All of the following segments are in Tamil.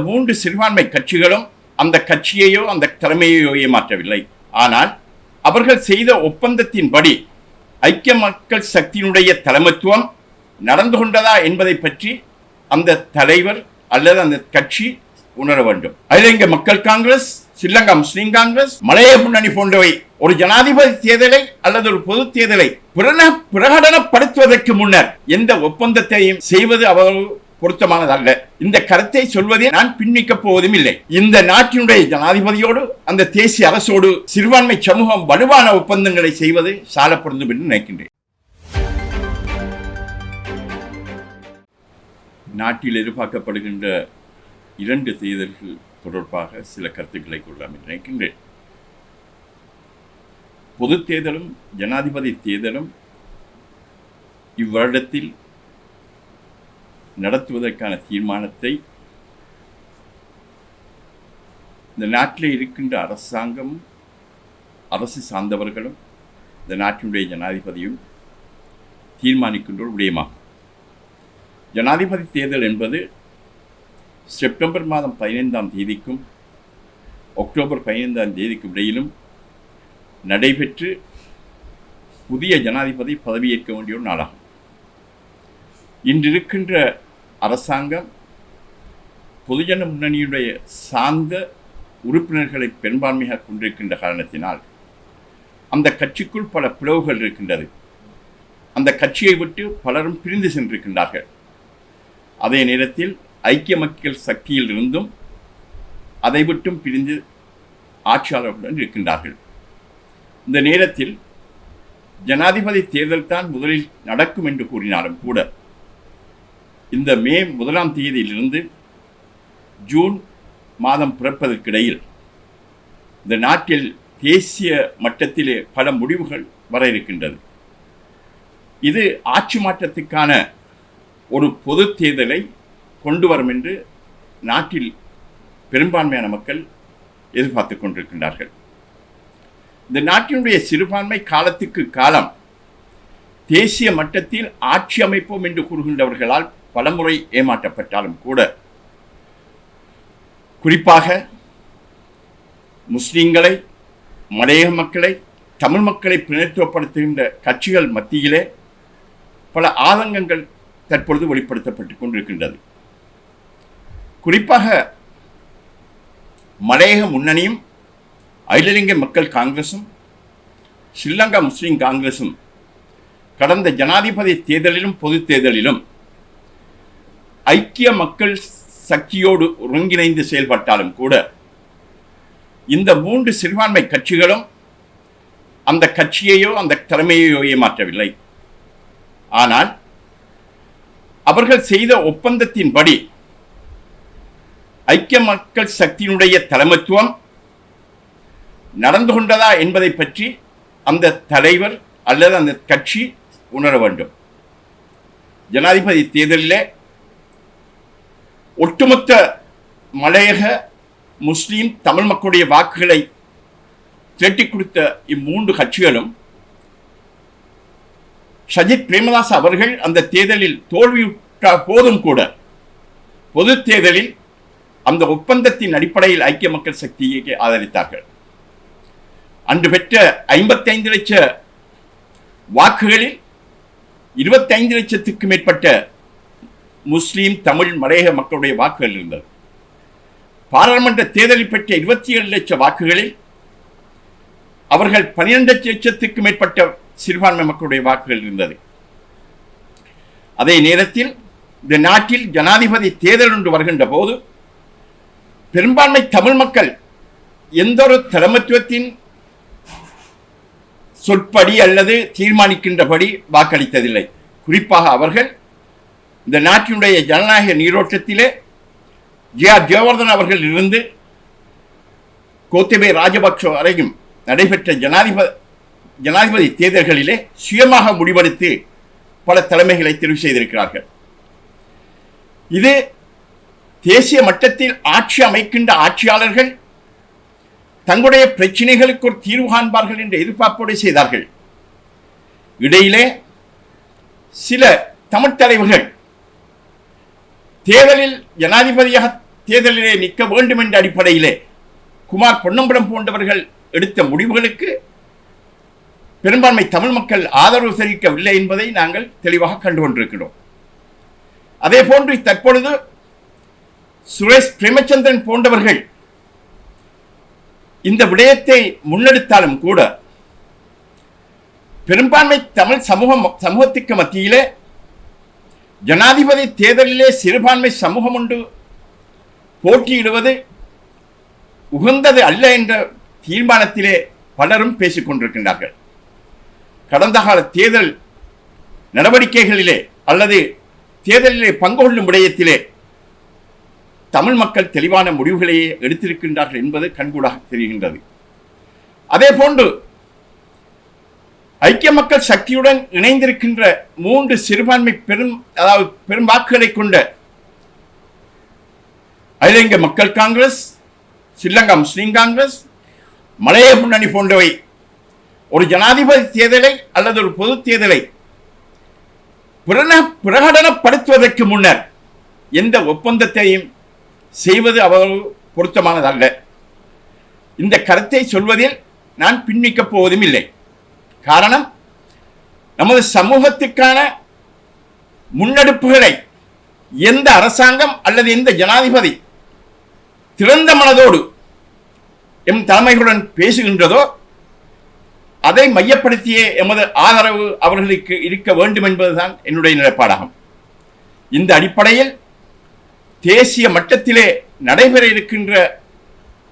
மூன்று சிறுபான்மை கட்சிகளும் அந்த கட்சியையோ அந்த தலைமையையோ ஏமாற்றவில்லை. ஆனால் அவர்கள் செய்த ஒப்பந்தத்தின்படி ஐக்கிய மக்கள் சக்தியினுடைய தலைமைத்துவம் நடந்து கொண்டதா என்பதை பற்றி அந்த தலைவர் அல்லது அந்த கட்சி உணர வேண்டும். அதில் இங்கே மக்கள் காங்கிரஸ் ஸ்ரீலங்கா முஸ்லீம் காங்கிரஸ் மலைய முன்னணி போன்றவை ஒரு ஜனாதிபதி தேர்தலை அல்லது ஒரு பொது தேர்தலை பிரகடனப்படுத்துவதற்கு முன்னர் எந்த ஒப்பந்தத்தையும் செய்வது அவர்கள் பொருத்தமானதல்ல. இந்த கருத்தை சொல்வதை நான் பின்னிக்கப் போவதும் இல்லை. இந்த நாட்டினுடைய ஜனாதிபதியோடு அந்த தேசிய அரசோடு சிறுபான்மை சமூகம் வலுவான ஒப்பந்தங்களை செய்வது சால பொருந்தும் என்று நினைக்கின்றேன். நாட்டில் எதிர்பார்க்கப்படுகின்ற இரண்டு தேர்தல்கள் தொடர்பாக சில கருத்துக்களை கொள்ளலாம் என்று நினைக்கின்றேன். பொது தேர்தலும் ஜனாதிபதி தேர்தலும் இவ்வருடத்தில் நடத்துவதற்கான தீர்மானத்தை இந்த நாட்டில் இருக்கின்ற அரசாங்கம் அரசு சார்ந்தவர்களும் இந்த நாட்டினுடைய ஜனாதிபதியும் தீர்மானிக்கின்ற ஒரு விடயமாகும். ஜனாதிபதி தேர்தல் என்பது செப்டம்பர் மாதம் பதினைந்தாம் தேதிக்கும் அக்டோபர் பதினைந்தாம் தேதிக்கும் இடையிலும் நடைபெற்று புதிய ஜனாதிபதி பதவியேற்க வேண்டிய ஒரு நாளாகும். இன்றிருக்கின்ற அரசாங்கம் பொதுஜன முன்னணியுடைய சார்ந்த உறுப்பினர்களை பெரும்பான்மையாக கொண்டிருக்கின்ற காரணத்தினால் அந்த கட்சிக்குள் பல பிளவுகள் இருக்கின்றது. அந்த கட்சியை விட்டு பலரும் பிரிந்து சென்றிருக்கின்றார்கள். அதே நேரத்தில் ஐக்கிய மக்கள் சக்தியில் இருந்தும் அதை விட்டும் பிரிந்து ஆட்சியாளர்களுடன் இருக்கின்றார்கள். இந்த நேரத்தில் ஜனாதிபதி தேர்தல் தான் முதலில் நடக்கும் என்று கூறினாலும் கூட இந்த மே முதலாம் தேதியிலிருந்து ஜூன் மாதம் பிறப்பதற்கிடையில் இந்த நாட்டில் தேசிய மட்டத்திலே பல முடிவுகள் வர இருக்கின்றது. இது ஆட்சி மாற்றத்துக்கான ஒரு பொது தேர்தலை கொண்டு வரும் என்று நாட்டில் பெரும்பான்மையான மக்கள் எதிர்பார்த்து கொண்டிருக்கின்றார்கள். இந்த நாட்டினுடைய சிறுபான்மை காலத்துக்கு காலம் தேசிய மட்டத்தில் ஆட்சி அமைப்போம் என்று கூறுகின்றவர்களால் பலமுறை ஏமாற்றப்பட்டாலும் கூட குறிப்பாக முஸ்லீம்களை மலையக மக்களை தமிழ் மக்களை பிரதித்துவப்படுத்துகின்ற கட்சிகள் மத்தியிலே பல ஆதங்கங்கள் தற்பொழுது வெளிப்படுத்தப்பட்டு கொண்டிருக்கின்றது. குறிப்பாக மலையக முன்னணியும் அகிலலிங்க மக்கள் காங்கிரசும் ஸ்ரீலங்கா முஸ்லிம் காங்கிரசும் கடந்த ஜனாதிபதி தேர்தலிலும் பொது தேர்தலிலும் ஐக்கிய மக்கள் சக்தியோடு ஒருங்கிணைந்து செயல்பட்டாலும் கூட இந்த மூன்று சிறுபான்மை கட்சிகளும் அந்த கட்சியையோ அந்த தலைமையையோ ஏமாற்றவில்லை. ஆனால் அவர்கள் செய்த ஒப்பந்தத்தின்படி ஐக்கிய மக்கள் சக்தியினுடைய தலைமைத்துவம் நடந்து கொண்டதா என்பதை பற்றி அந்த தலைவர் அல்லது அந்த கட்சி உணர வேண்டும். ஜனாதிபதி தேர்தலில் ஒட்டுமொத்த மலையக முஸ்லீம் தமிழ் மக்களுடைய வாக்குகளை திரட்டி கொடுத்த இம்மூன்று கட்சிகளும் சஜித் பிரேமதாஸ் அவர்கள் அந்த தேர்தலில் தோல்வியுற்ற போதும் கூட பொது தேர்தலில் அந்த ஒப்பந்தத்தின் அடிப்படையில் ஐக்கிய மக்கள் சக்தியை ஆதரித்தார்கள். அன்று பெற்ற ஐம்பத்தைந்து லட்ச வாக்குகளில் இருபத்தைந்து லட்சத்துக்கு மேற்பட்ட முஸ்லீம் தமிழ் மலையக மக்களுடைய வாக்குகள் இருந்தது. பாராளுமன்ற தேர்தலில் பெற்ற இருபத்தி ஏழு லட்சம் வாக்குகளில் அவர்கள் பனிரெண்டு லட்சத்துக்கு மேற்பட்ட சிறுபான்மை மக்களுடைய வாக்குகள் இருந்தது. அதே நேரத்தில் இந்த நாட்டில் ஜனாதிபதி தேர்தல் ஒன்று வருகின்ற போது பெரும்பான்மை தமிழ் மக்கள் எந்த ஒரு தலைமத்துவத்தின் சொற்படி அல்லது தீர்மானிக்கின்றபடி வாக்களித்ததில்லை. குறிப்பாக அவர்கள் இந்த நாட்டினுடைய ஜனநாயக நீரோட்டத்திலே ஜே ஆர் ஜெயவர்தன் அவர்கள் இருந்து கோத்தபே ராஜபக்ஷ வரையும் நடைபெற்ற ஜனாதிபதி ஜனாதிபதி தேர்தல்களிலே சுயமாக முடிவெடுத்து பல தலைமைகளை தெரிவு செய்திருக்கிறார்கள். இது தேசிய மட்டத்தில் ஆட்சி அமைக்கின்ற ஆட்சியாளர்கள் தங்களுடைய பிரச்சனைகளுக்கு ஒரு தீர்வு காண்பார்கள் என்ற எதிர்பார்ப்போடு செய்தார்கள். இடையிலே சில தமிழ் தலைவர்கள் தேர்தலில் ஜனாதிபதியாக தேர்தலிலே நிற்க வேண்டும் என்ற அடிப்படையிலே குமார் பொன்னம்பலம் போன்றவர்கள் எடுத்த முடிவுகளுக்கு பெரும்பான்மை தமிழ் மக்கள் ஆதரவு தெரிவிக்கவில்லை என்பதை நாங்கள் தெளிவாக கண்டு கொண்டிருக்கிறோம் அதே போன்று தற்பொழுது சுரேஷ் பிரேமச்சந்திரன் போன்றவர்கள் இந்த விடயத்தை முன்னெடுத்தாலும் கூட பெரும்பான்மை தமிழ் சமூகம் சமூகத்துக்கு மத்தியிலே ஜனாதிபதி தேர்தலிலே சிறுபான்மை சமூகம் ஒன்று போட்டியிடுவது உகந்தது அல்ல என்ற தீர்மானத்திலே பலரும் பேசிக் கொண்டிருக்கின்றார்கள். கடந்த கால தேர்தல் நடவடிக்கைகளிலே அல்லது தேர்தலிலே பங்கு கொள்ளும் விடயத்திலே தமிழ் மக்கள் தெளிவான முடிவுகளையே எடுத்திருக்கின்றார்கள் என்பது கண்கூடாக தெரிகின்றது. அதே போன்று ஐக்கிய மக்கள் சக்தியுடன் இணைந்திருக்கின்ற மூன்று சிறுபான்மை பெரும் அதாவது பெரும் வாக்குகளை கொண்ட அகில இந்திய மக்கள் காங்கிரஸ் ஸ்ரீலங்கா முஸ்லீம் காங்கிரஸ் மலைய முன்னணி போன்றவை ஒரு ஜனாதிபதி தேர்தலை அல்லது ஒரு பொது தேர்தலை பிரகடனப்படுத்துவதற்கு முன்னர் எந்த ஒப்பந்தத்தையும் செய்வது அவ்வளவு பொருத்தமானதல்ல. இந்த கருத்தை சொல்வதில் நான் பின்னிக்கப் போவதும் இல்லை. காரணம் நமது சமூகத்துக்கான முன்னெடுப்புகளை எந்த அரசாங்கம் அல்லது எந்த ஜனாதிபதி திறந்த மனதோடு எம் தலைமைகளுடன் பேசுகின்றதோ அதை மையப்படுத்திய எமது ஆதரவு அவர்களுக்கு இருக்க வேண்டும் என்பதுதான் என்னுடைய நிலைப்பாடாகும். இந்த அடிப்படையில் தேசிய மட்டத்திலே நடைபெற இருக்கின்ற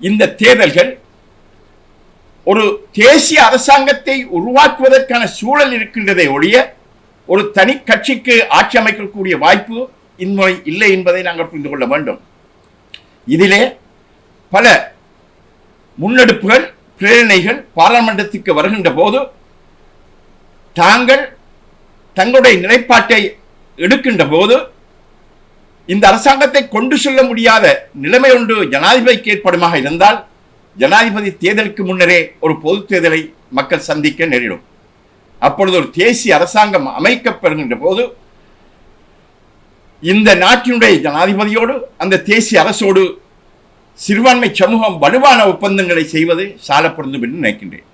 இந்த தேர்தல்கள் ஒரு தேசிய அரசாங்கத்தை உருவாக்குவதற்கான சூழல் இருக்கின்றதை ஒழிய ஒரு தனி கட்சிக்கு ஆட்சி அமைக்கக்கூடிய வாய்ப்பு இன்முறை இல்லை என்பதை நாங்கள் புரிந்து கொள்ள வேண்டும். இதிலே பல முன்னெடுப்புகள் பிரேரணைகள் பாராளுமன்றத்துக்கு வருகின்ற போது தாங்கள் தங்களுடைய நிலைப்பாட்டை எடுக்கின்ற போது இந்த அரசாங்கத்தை கொண்டு செல்ல முடியாத நிலைமை ஒன்று ஜனாதிபதிக்கு ஏற்படுமாக இருந்தால் ஜனாதிபதி தேர்தலுக்கு முன்னரே ஒரு பொது தேர்தலை மக்கள் சந்திக்க நேரிடும். அப்பொழுது ஒரு தேசிய அரசாங்கம் அமைக்கப்படுகின்ற போது இந்த நாட்டினுடைய ஜனாதிபதியோடு அந்த தேசிய அரசோடு சிறுபான்மை சமூகம் வலுவான ஒப்பந்தங்களை செய்வது சால என்று நினைக்கின்றேன்.